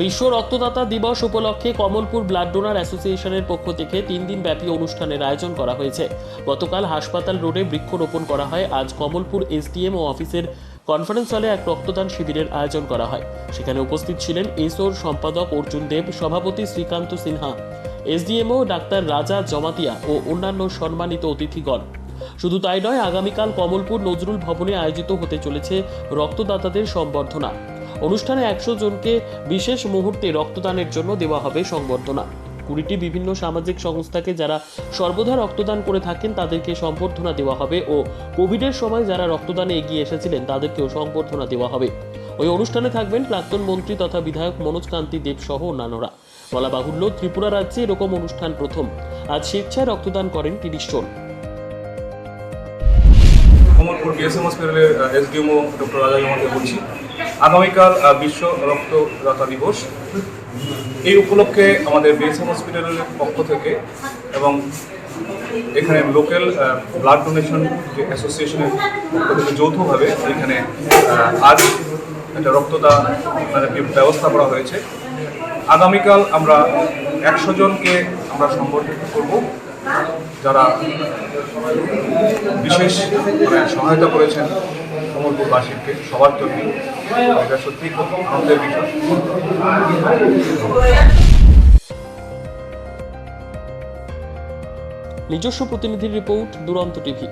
বিশ্ব রক্তদাতা দিবস উপলক্ষে কমলপুর ব্লাড ডোনার অ্যাসোসিয়েশনের পক্ষ থেকে তিন দিন ব্যাপী অনুষ্ঠানের আয়োজন করা হয়েছে। গতকাল হাসপাতাল রোডে বৃক্ষরোপণ করা হয়। আজ কমলপুর এসডিএম ও অফিসের কনফারেন্স হলে এক রক্তদান শিবিরের আয়োজন করা হয়। সেখানে উপস্থিত ছিলেন এসোর সম্পাদক অর্জুন দেব, সভাপতি শ্রীকান্ত সিনহা এসডিএমও ডাক্তার রাজা জমাতিয়া ও অন্যান্য সম্মানিত অতিথিগণ। শুধু তাই নয়, আগামীকাল কমলপুর নজরুল ভবনে আয়োজিত হতে চলেছে রক্তদাতাদের সম্বর্ধনা। অনুষ্ঠানে একশো জনকে বিশেষ মুহূর্তে রক্তদানের জন্য দেওয়া হবে সংবর্ধনা। কুড়িটি বিভিন্ন সামাজিক সংস্থাকে যারা সর্বদা রক্তদান করে থাকেন, তাদেরকে সম্বর্ধনা দেওয়া হবে ও কোভিডের সময় যারা রক্তদানে এগিয়ে এসেছিলেন, তাদেরকেও সংবর্ধনা দেওয়া হবে। ওই অনুষ্ঠানে থাকবেন প্রাক্তন মন্ত্রী তথা বিধায়ক মনোজ কান্তি দেব সহ অন্যান্যরা। বলা বাহুল্য, ত্রিপুরা রাজ্যে এরকম অনুষ্ঠান প্রথম। আজ স্বেচ্ছায় রক্তদান করেন তিরিশ জন। কমলপুর বিএসএম হসপিটালের এসডিএমও ডক্টর রাজা জমাতে বলছি। আগামীকাল বিশ্ব রক্তদাতা দিবস। এই উপলক্ষে আমাদের বিএসএম হসপিটালের পক্ষ থেকে এবং এখানে লোকাল ব্লাড ডোনেশন যে অ্যাসোসিয়েশনের পক্ষ থেকে যৌথভাবে এখানে আজ একটা রক্তদান মানে ব্যবস্থা করা হয়েছে। আগামীকাল আমরা একশো জনকে আমরা সংগঠিত করব। যারা বিশেষ সহায়তা করেছেন সমরপুরবাসীকে সবার জন্য, এটা সত্যি খুব আনন্দের বিষয়। নিজস্ব প্রতিনিধির রিপোর্ট, দুরন্ত টিভি।